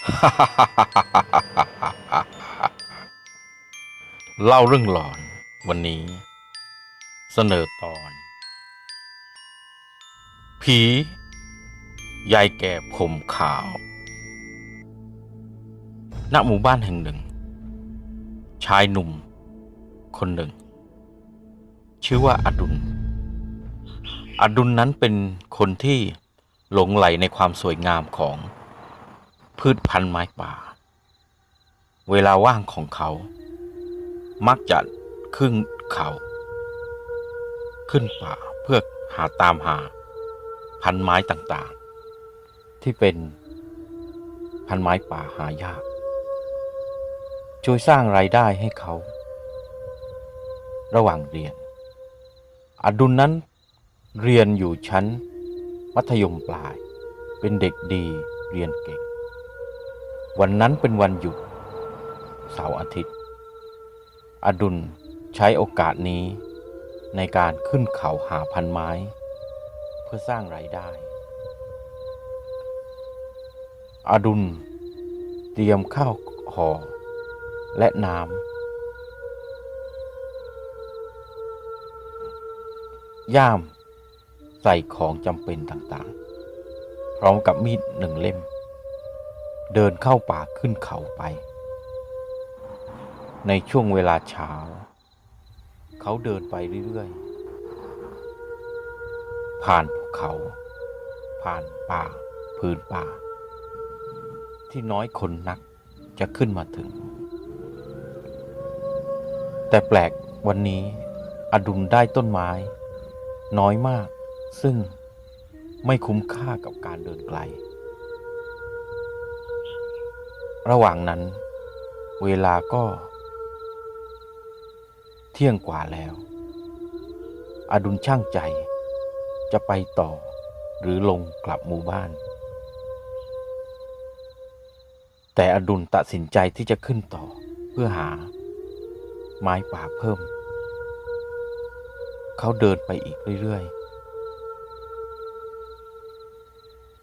เล่าเรื่องหลอนวันนี้ เสนอตอน ผียายแก่ผมขาว ณ หมู่บ้านแห่งหนึ่ง ชายหนุ่ม คนหนึ่ง ชื่อว่าอดุล อดุลนั้นเป็นคนที่หลงไหลในความสวยงามของ พืชพันธุ์ไม้ป่า เวลาว่างของเขา มักจะขึ้นเขา ขึ้นป่าเพื่อหาตามหา พันไม้ต่างๆ ที่เป็นพันไม้ป่าหายาก ช่วยสร้างรายได้ให้เขา ระหว่างเรียน อดุลนั้นเรียนอยู่ชั้น มัธยมปลาย เป็นเด็กดีเรียนเก่ง วันนั้นเป็นวันหยุดเสาร์อาทิตย์ อดุลใช้โอกาสนี้ในการขึ้นเขาหาพันไม้ เพื่อสร้างรายได้ อดุลเตรียมข้าวห่อและน้ำ ย่ามใส่ของจำเป็นต่างๆ พร้อมกับมีดหนึ่งเล่ม เดินเข้าป่าขึ้นเขาไป ในช่วงเวลาเช้า เขาเดินไปเรื่อยๆ ผ่านภูเขา ผ่านป่าพื้นป่า ที่น้อยคนนักจะขึ้นมาถึง แต่แปลกวันนี้อดุลได้ต้นไม้ น้อยมาก ซึ่งไม่คุ้มค่ากับการเดินไกล ระหว่างนั้น เวลาก็ เที่ยงกว่าแล้ว อดุลช่างใจ จะไปต่อ หรือลงกลับหมู่บ้าน แต่อดุลตัดสินใจที่จะขึ้นต่อเพื่อหา ไม้ป่าเพิ่ม เขาเดินไปอีกเรื่อย ๆ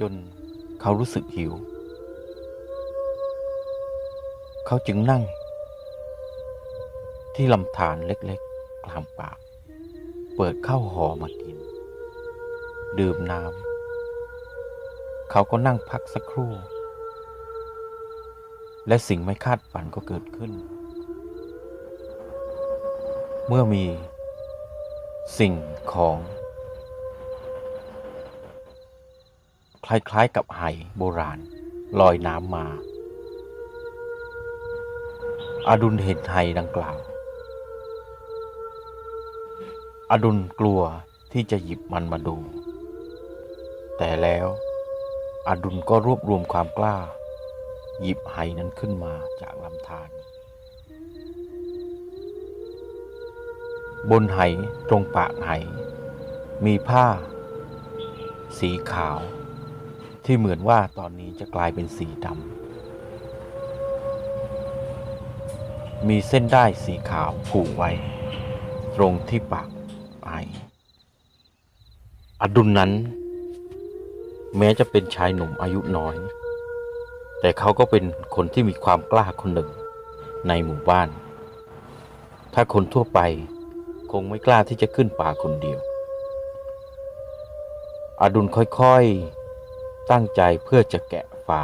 จนเขารู้สึกหิว เขาจึงนั่ง ที่ลำธารเล็กๆกลางป่า เปิดข้าวหอมากิน ดื่มน้ำเขาก็นั่งพักสักครู่ และสิ่งไม่คาดฝันก็เกิดขึ้น เมื่อมีสิ่งของ คล้ายๆกับไหโบราณลอยน้ำมา อดุลเห็นไหดังกล่าว อดุลกลัวที่จะหยิบมันมาดู แต่แล้วอดุลก็รวบรวมความกล้า หยิบไหนั้นขึ้นมาจากลำธารบนไหตรงปากไหมีผ้า สีขาว ที่เหมือนว่าตอนนี้จะกลายเป็นสีดำ มีเส้นได้ายสีขาวผูกไว้ ตรงที่ปากไหอดุลนนั้น แม้จะเป็นชายหนุ่มอายุน้อย แต่เขาก็เป็นคนที่มีความกล้าคนหนึ่งในหมู่บ้าน ถ้าคนทั่วไปคงไม่กล้าที่จะขึ้นป่าคนเดียว อดุลค่อยๆตั้งใจเพื่อจะแกะฝา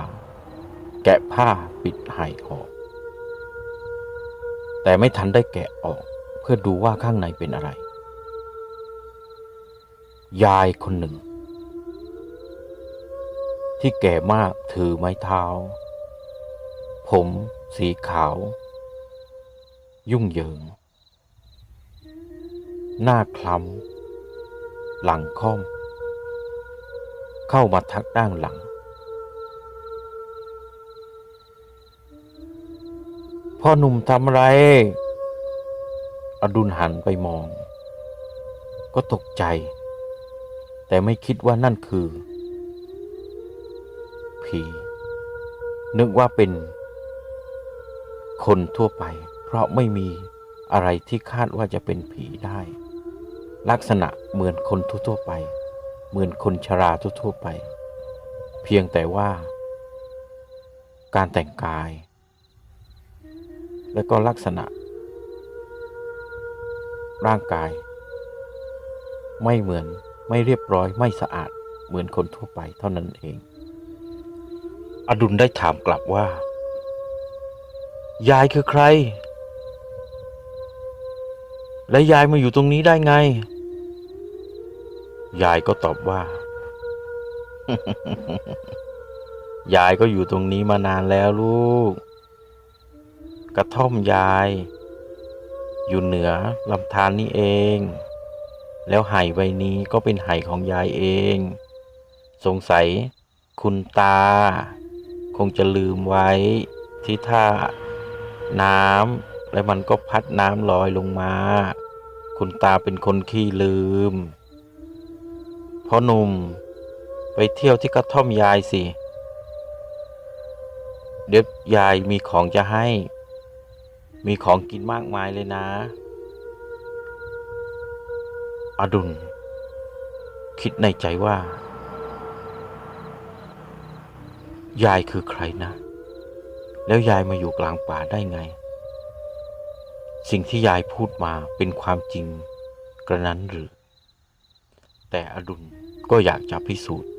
แกะผ้าปิดไหออก แต่ไม่ทันได้แกะออกเพื่อดูว่าข้างในเป็นอะไร ยายคนหนึ่ง ที่แก่มากถือไม้เท้า ผมสีขาว ยุ่งเหยิง หน้าคล้ำหลังค่อม เข้ามาทักด้านหลัง พ่อหนุ่มทำอะไร อดุลหันไปมอง ก็ตกใจ แต่ไม่คิดว่านั่นคือ ผี นึกว่าเป็น คนทั่วไป เพราะไม่มีอะไรที่คาดว่าจะเป็นผีได้ ลักษณะเหมือนคนทั่วไป เหมือนคนชราทั่วไป เพียงแต่ว่า การแต่งกาย และก็ลักษณะ ร่างกาย ไม่เหมือนไม่เรียบร้อยไม่สะอาดเหมือนคนทั่วไปเท่านั้นเอง อดุลได้ถามกลับว่า ยายคือใคร และยายมาอยู่ตรงนี้ได้ไง ยายก็ตอบว่า ยายก็อยู่ตรงนี้มานานแล้วลูก กระท่อมยาย อยู่เหนือลำธารนนี่เอง แล้วไห่ใบนี้ก็เป็นไห่ของยายเอง สงสัยคุณตา คงจะลืมไว้ที่ท่าน้ำและมันก็พัดน้ำลอยลงมา คุณตาเป็นคนขี้ลืมพ่อหนุ่ม ไปเที่ยวที่กระท่อมยายสิ เดี๋ยวยายมีของจะให้ มีของกินมากมายเลยนะ อดุล คิดในใจว่า ยายคือใครนะ แล้วยายมาอยู่กลางป่าได้ไง สิ่งที่ยายพูดมาเป็นความจริงกระนั้นหรือ แต่อดุลก็อยากจะพิสูจน์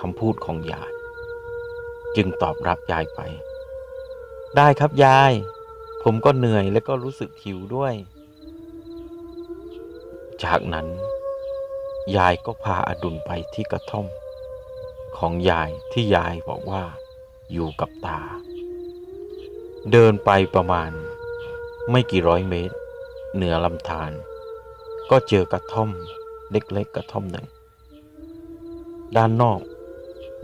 คำพูดของยาย จึงตอบรับยายไป ได้ครับยาย ผมก็เหนื่อยและก็รู้สึกหิวด้วย จากนั้น ยายก็พาอดุลไปที่กระท่อม ของยายที่ยายบอกว่าอยู่กับตา เดินไปประมาณ ไม่กี่ร้อยเมตร เหนือลำธารก็เจอกระท่อมเล็กๆกระท่อมหนึ่ง ด้านนอก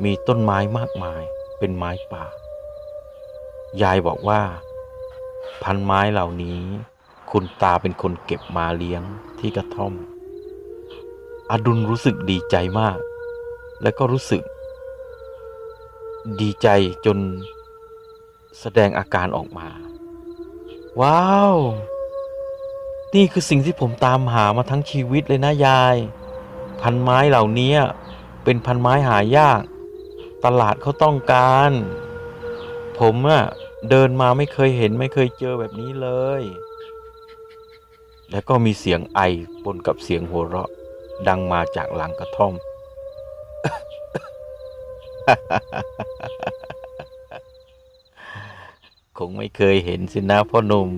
มีต้นไม้มากมายเป็นไม้ป่า ยายบอกว่า พันไม้เหล่านี้ คุณตาเป็นคนเก็บมาเลี้ยงที่กระท่อม อดุลรู้สึกดีใจมาก และก็รู้สึก ดีใจจนแสดงอาการออกมา ว้าว นี่คือสิ่งที่ผมตามหามาทั้งชีวิตเลยนะยาย พันไม้เหล่านี้เป็นพันไม้หายาก ตลาดเขาต้องการ ผมอะ เดินมาไม่เคยเห็นไม่เคยเจอแบบนี้เลย แล้วก็มีเสียงไอปนกับเสียงหัวเราะ ดังมาจากหลังกระท่อม คงไม่เคยเห็นสินะพ่อหนุ่ม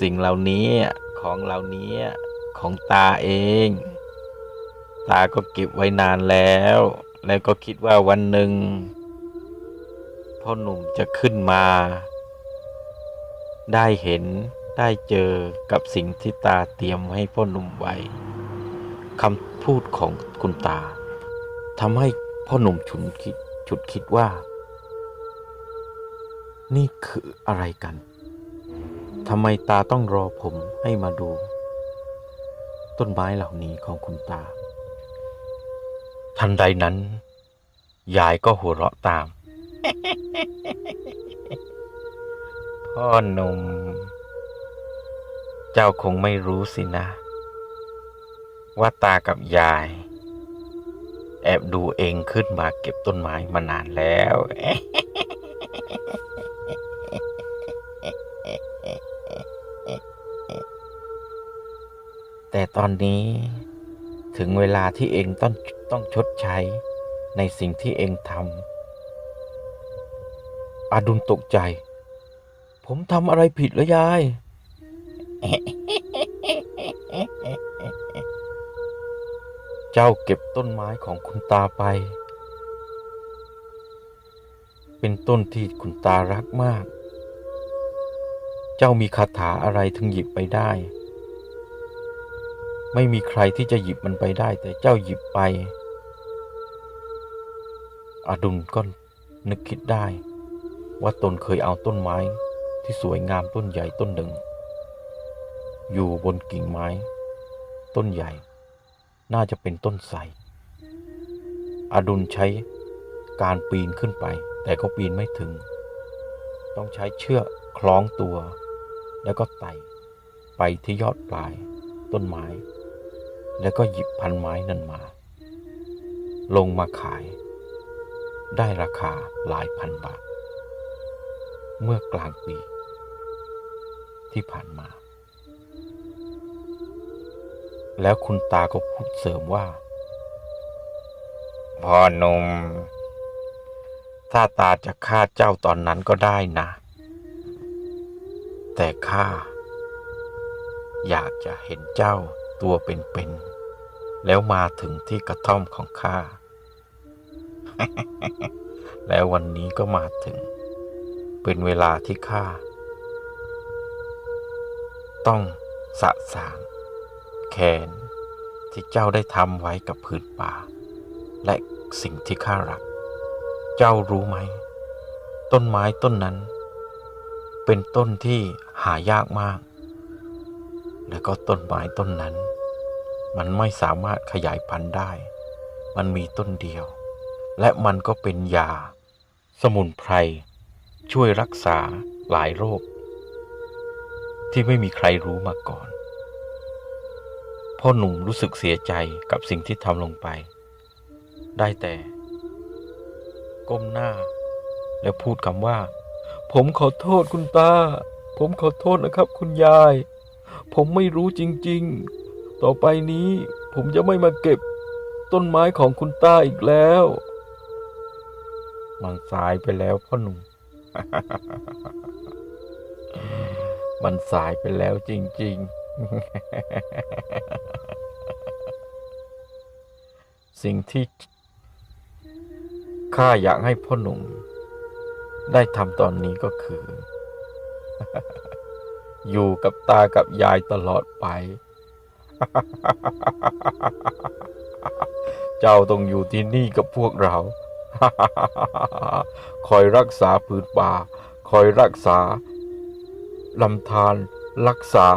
สิ่งเหล่านี้ของเหล่านี้ของตาเอง ตาก็เก็บไว้นานแล้ว แล้วก็คิดว่าวันหนึ่ง พ่อหนุ่มจะขึ้นมา ได้เห็นได้เจอกับสิ่งที่ตาเตรียมให้พ่อหนุ่มไว้คำพูดของคุณตาทำให้พ่อหนุ่มฉุนคิดฉุดคิดว่า นี่คืออะไรกันทำไมตาต้องรอผมให้มาดู ต้นไม้เหล่านี้ของคุณตา ทันใดนั้น ยายก็หัวเราะตาม พ่อหนุ่ม เจ้าคงไม่รู้สินะ ว่าตากับยาย แอบดูเองขึ้นมาเก็บต้นไม้มานานแล้ว แต่ตอนนี้ถึงเวลาที่เองต้องต้องชดใช้ในสิ่งที่เองทำอดุลตกใจ ผมทำอะไรผิดเหรอยาย เจ้าเก็บต้นไม้ของคุณตาไป เป็นต้นที่คุณตารักมาก เจ้ามีคาถาอะไรถึงหยิบไปได้ ไม่มีใครที่จะหยิบมันไปได้ แต่เจ้าหยิบไป อดุลก็นึกคิดได้ ว่าตนเคยเอาต้นไม้ ที่สวยงามต้นใหญ่ต้นหนึ่ง อยู่บนกิ่งไม้ ต้นใหญ่ น่าจะเป็นต้นไทรอดุลใช้การปีนขึ้นไป แต่ก็ปีนไม่ถึง ต้องใช้เชือกคล้องตัว แล้วก็ไต่ไปที่ยอดปลาย ต้นไม้ แล้วก็หยิบพันไม้นั้นมา ลงมาขาย ได้ราคาหลายพันบาท เมื่อกลางปี ที่ผ่านมา แล้วคุณตาก็พูดเสริมว่า พ่อนุมถ้าตาจะฆ่าเจ้าตอนนั้นก็ได้นะ แต่ข้าอยากจะเห็นเจ้าตัวเป็นๆ แล้วมาถึงที่กระท่อมของข้า แล้ววันนี้ก็มาถึง เป็นเวลาที่ข้า ต้องสะสางแค้นที่เจ้าได้ทำไว้กับพื้นป่า และสิ่งที่ข้ารัก เจ้ารู้ไหม ต้นไม้ต้นนั้น เป็นต้นที่หายากมาก แล้วก็ต้นไม้ต้นนั้น มันไม่สามารถขยายพันธุ์ได้ มันมีต้นเดียว และมันก็เป็นยา สมุนไพรช่วยรักษาหลายโรค ที่ไม่มีใครรู้มาก่อน พ่อหนุ่มรู้สึกเสียใจกับสิ่งที่ทำลงไป ได้แต่ ก้มหน้า แล้วพูดคำว่า ผมขอโทษคุณตา ผมขอโทษนะครับ คุณยาย ผมไม่รู้จริง ๆ ต่อไปนี้ผมจะไม่มาเก็บต้นไม้ของคุณตาอีกแล้วมันสายไปแล้วพ่อหนุ่ม มันสายไปแล้วจริง ๆ สิ่งที่ข้าอยากให้พ่อหนุ่ม ได้ทำตอนนี้ก็คือ อยู่กับตากับยายตลอดไป เจ้าต้องอยู่ที่นี่กับพวกเรา คอยรักษาผืนป่า คอยรักษา ลำธารรักษา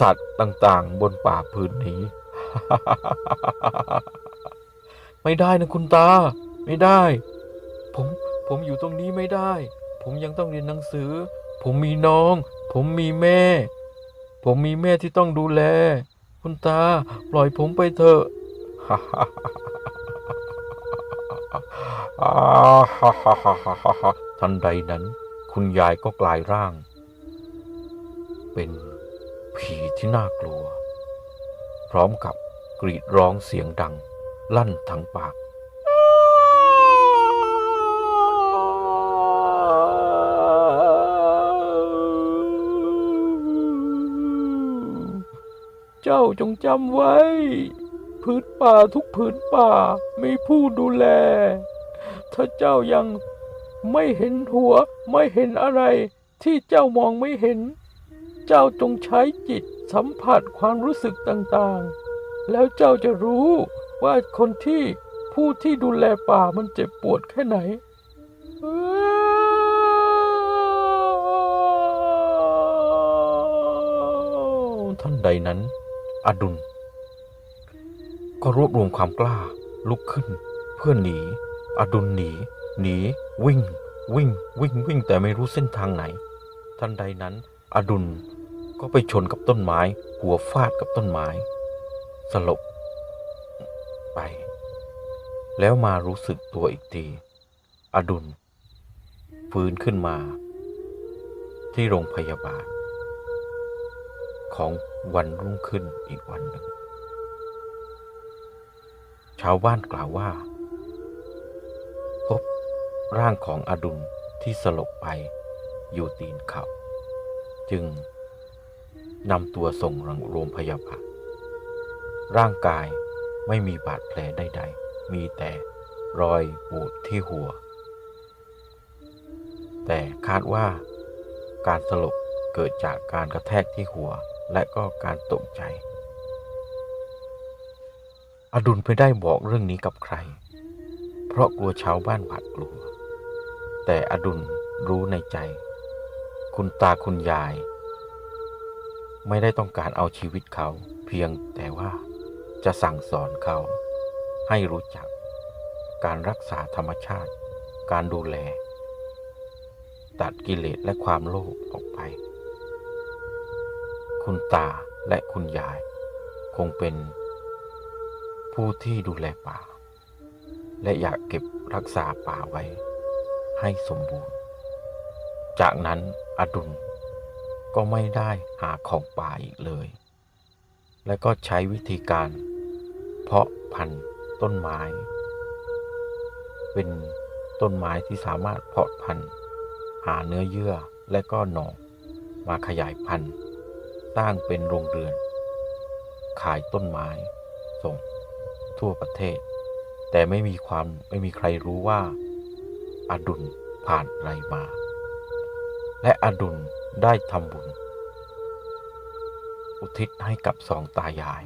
สัตว์ต่างๆ บนป่าพื้นนี้ ไม่ได้นะคุณตา ไม่ได้ ผมผมอยู่ตรงนี้ไม่ได้ ผมยังต้องเรียนหนังสือ ผมมีน้อง ผมมีแม่ ผมมีแม่ที่ต้องดูแล คุณตา ปล่อยผมไปเถอะทันใดนั้น คุณยายก็กลายร่าง เป็นผีที่น่ากลัว พร้อมกับกรีดร้องเสียงดัง ลั่นทั้งปากเจ้าจงจำไว้ พื้นป่าทุกพื้นป่ามีผู้ดูแล ถ้าเจ้ายังไม่เห็นหัว ไม่เห็นอะไรที่เจ้ามองไม่เห็น เจ้าจงใช้จิตสัมผัสความรู้สึกต่างๆ แล้วเจ้าจะรู้ว่าคนที่ผู้ที่ดูแลป่ามันเจ็บปวดแค่ไหน ท่านใดนั้น อดุล ก็รวบรวมความกล้า ลุกขึ้น เพื่อหนี อดุลหนี หนี วิ่ง วิ่ง วิ่ง วิ่งแต่ไม่รู้เส้นทางไหน ท่านใดนั้น อดุล ก็ไปชนกับต้นไม้ หัวฟาดกับต้นไม้ สลบไป แล้วมารู้สึกตัวอีกที อดุล ฟื้นขึ้นมา ที่โรงพยาบาล ของวันรุ่งขึ้นอีกวันหนึ่ง ชาวบ้านกล่าวว่า พบร่างของอดุลที่สลบไปอยู่ตีนเขา จึง นำตัวส่งโรงพยาบาลร่างกายไม่มีบาดแผลใดๆ มีแต่รอยปูดที่หัว แต่คาดว่าการสลบเกิดจากการกระแทกที่หัวและก็การตกใจ อดุลไม่ได้บอกเรื่องนี้กับใคร เพราะกลัวชาวบ้านหวาดกลัว แต่อดุลรู้ในใจ คุณตาคุณยาย ไม่ได้ต้องการเอาชีวิตเขา เพียงแต่ว่าจะสั่งสอนเขา ให้รู้จัก การรักษาธรรมชาติ การดูแล ตัดกิเลสและความโลภออกไป คุณตาและคุณยาย คงเป็น ผู้ที่ดูแลป่า และอยากเก็บรักษาป่าไว้ ให้สมบูรณ์ จากนั้นอดุล ก็ไม่ได้หาของป่าอีกเลย และก็ใช้วิธีการ เพาะพันธุ์ต้นไม้ เป็นต้นไม้ที่สามารถเพาะพันธุ์ หาเนื้อเยื่อและก็หน่อมาขยายพันธุ์สร้างเป็นโรงเรือน ขายต้นไม้ ส่ง ทั่วประเทศ แต่ไม่มีความไม่มีใครรู้ว่า อดุลผ่านอะไรมา และอดุล ได้ทำบุญ อุทิศให้กับสองตายาย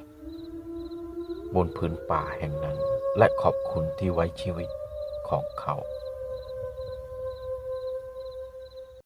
บนพื้นป่าแห่งนั้น และขอบคุณที่ไว้ชีวิตของเขา